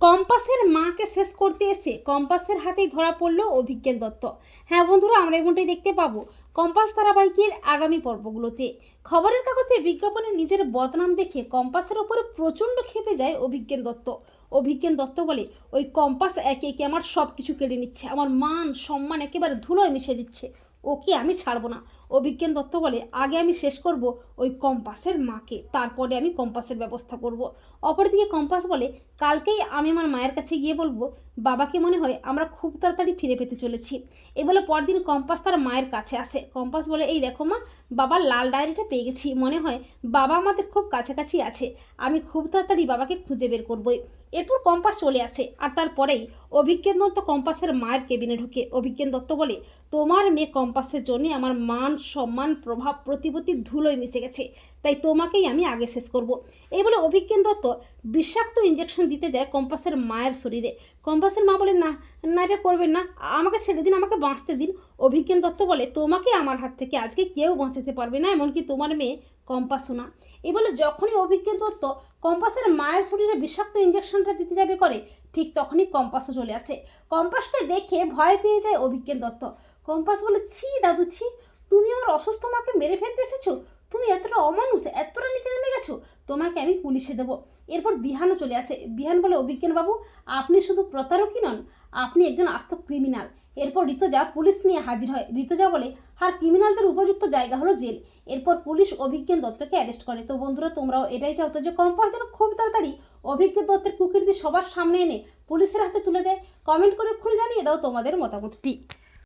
কম্পাসের মাকে শেষ করতে এসে কম্পাসের হাতেই ধরা পড়ল অভিজ্ঞান দত্ত। হ্যাঁ বন্ধুরা, আমরা এমনটাই দেখতে পাবো কম্পাস ধারাবাহিকের আগামী পর্বগুলোতে। খবরের কাগজে বিজ্ঞাপনে নিজের বদনাম দেখে কম্পাসের ওপরে প্রচণ্ড খেপে যায় অভিজ্ঞান দত্ত। অভিজ্ঞান দত্ত বলে, ওই কম্পাস একে একে আমার সব কিছু কেড়ে নিচ্ছে, আমার মান, সম্মান একেবারে ধুলোয় মিশে দিচ্ছে। ওকে আমি ছাড়বো না। অভিজ্ঞান দত্ত বলে, আগে আমি শেষ করব ওই কম্পাসের মাকে, তারপরে আমি কম্পাসের ব্যবস্থা করব। অপরদিকে কম্পাস বলে, কালকেই আমি আমার মায়ের কাছে গিয়ে বলব, বাবাকে মনে হয় আমরা খুব তাড়াতাড়ি ফিরে পেতে চলেছি। এ বলে পরদিন কম্পাস তার মায়ের কাছে আসে। কম্পাস বলে, এই দেখো মা বাবার লাল ডায়েরিটা পেয়ে গেছি। মনে হয় বাবা আমাদের খুব কাছাকাছি আছে। আমি খুব তাড়াতাড়ি বাবাকে খুঁজে বের করবই। এরপর কম্পাস চলে আসে আর তারপরেই অভিজ্ঞান দত্ত কম্পাসের মায়ের কেবিনে ঢুকে। অভিজ্ঞান দত্ত বলে, তোমার মেয়ে কম্পাসের জন্য আমার মান, সম্মান, প্রভাব, প্রতিপত্তি ধুলোয় মিশে গেছে। তাই তোমাকেই আমি আগে শেষ করব। এই বলে অভিজ্ঞান দত্ত বিষাক্ত ইঞ্জেকশন দিতে যায় কম্পাসের মায়ের শরীরে। কম্পাসের মা বলে, না না, এটা করবেন না। আমাকে ছেড়ে দিন, আমাকে বাঁচতে দিন। অভিজ্ঞান দত্ত বলে, তোমাকে আমার হাত থেকে আজকে কেউ বাঁচাতে পারবে না, এমনকি তোমার মেয়ে কম্পাসও না। এই বলে যখনই অভিজ্ঞান দত্ত কম্পাসের মায়ের শরীরে বিষাক্ত ইঞ্জেকশনটা দিতে যাবে করে, ঠিক তখনই কম্পাসও চলে আসে। কম্পাসকে দেখে ভয় পেয়ে যায় অভিজ্ঞান দত্ত কম্পাস বলে, ছি দাদু, ছি, তুমি আমার অসুস্থ মাকে মেরে ফেলতে এসেছ? তুমি এতটা অমানুষ, এতটা নিচে নেমে গেছো? তোমাকে আমি পুলিশে দেবো। এরপর বিহানও চলে আসে। বিহান বলে অভিজ্ঞান বাবু আপনি শুধু প্রতারকই নন, আপনি একজন আস্ত ক্রিমিনাল। এরপর ঋতজা পুলিশ নিয়ে হাজির হয়। ঋতজা বলে, আর ক্রিমিনালদের উপযুক্ত জায়গা হলো জেল। এরপর পুলিশ অভিজ্ঞান দত্তকে অ্যারেস্ট করে। তো বন্ধুরা, তোমরাও এটাই চাও তো যে কম্পাস যেন খুব তাড়াতাড়ি অভিজ্ঞান দত্তের কুকীর্তি সবার সামনে এনে পুলিশের হাতে তুলে দেয়। কমেন্ট করে খুলে জানিয়ে দাও তোমাদের মতামতটি।